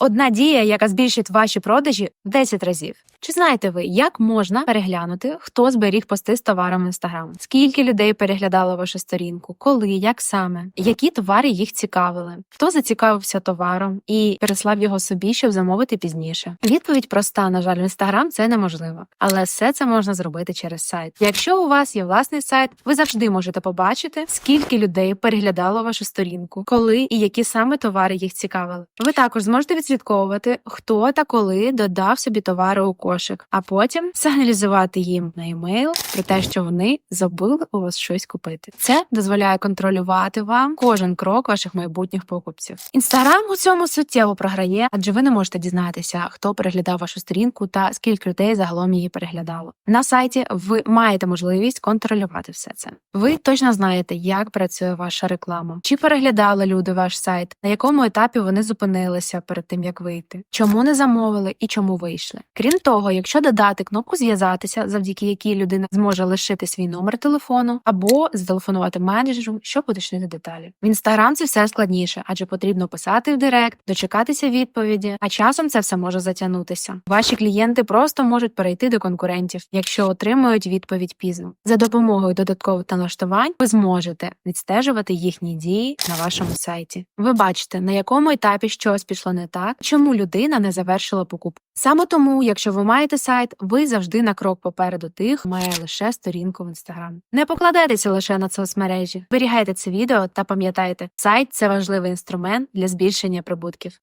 Одна дія, яка збільшить ваші продажі в 10 разів. Чи знаєте ви, як можна переглянути, хто зберіг пости з товаром в інстаграм? Скільки людей переглядало вашу сторінку? Коли, як саме, які товари їх цікавили? Хто зацікавився товаром і переслав його собі, щоб замовити пізніше? Відповідь проста: на жаль, в інстаграм це неможливо, але все це можна зробити через сайт. Якщо у вас є власний сайт, ви завжди можете побачити, скільки людей переглядало вашу сторінку, коли і які саме товари їх цікавили. Ви також зможете відслідковувати, хто та коли додав собі товари у кошик, а потім сигналізувати їм на емейл про те, що вони забули у вас щось купити. Це дозволяє контролювати вам кожен крок ваших майбутніх покупців. Інстаграм у цьому суттєво програє, адже ви не можете дізнатися, хто переглядав вашу сторінку та скільки людей загалом її переглядало. На сайті ви маєте можливість контролювати все це. Ви точно знаєте, як працює ваша реклама, чи переглядали люди ваш сайт, на якому етапі вони зупинилися перед тим, як вийти, чому не замовили і чому вийшли. Крім того, якщо додати кнопку зв'язатися, завдяки якій людина зможе лишити свій номер телефону або зателефонувати менеджеру, щоб уточнити деталі. В інстаграм це все складніше, адже потрібно писати в директ, дочекатися відповіді, а часом це все може затягнутися. Ваші клієнти просто можуть перейти до конкурентів, якщо отримують відповідь пізно. За допомогою додаткових налаштувань ви зможете відстежувати їхні дії на вашому сайті. Ви бачите, на якому етапі щось пішло не так, чому людина не завершила покупку. Саме тому, якщо ви маєте сайт, ви завжди на крок попереду тих, хто має лише сторінку в інстаграм. Не покладайтеся лише на соцмережі, зберігайте це відео та пам'ятайте, сайт це важливий інструмент для збільшення прибутків.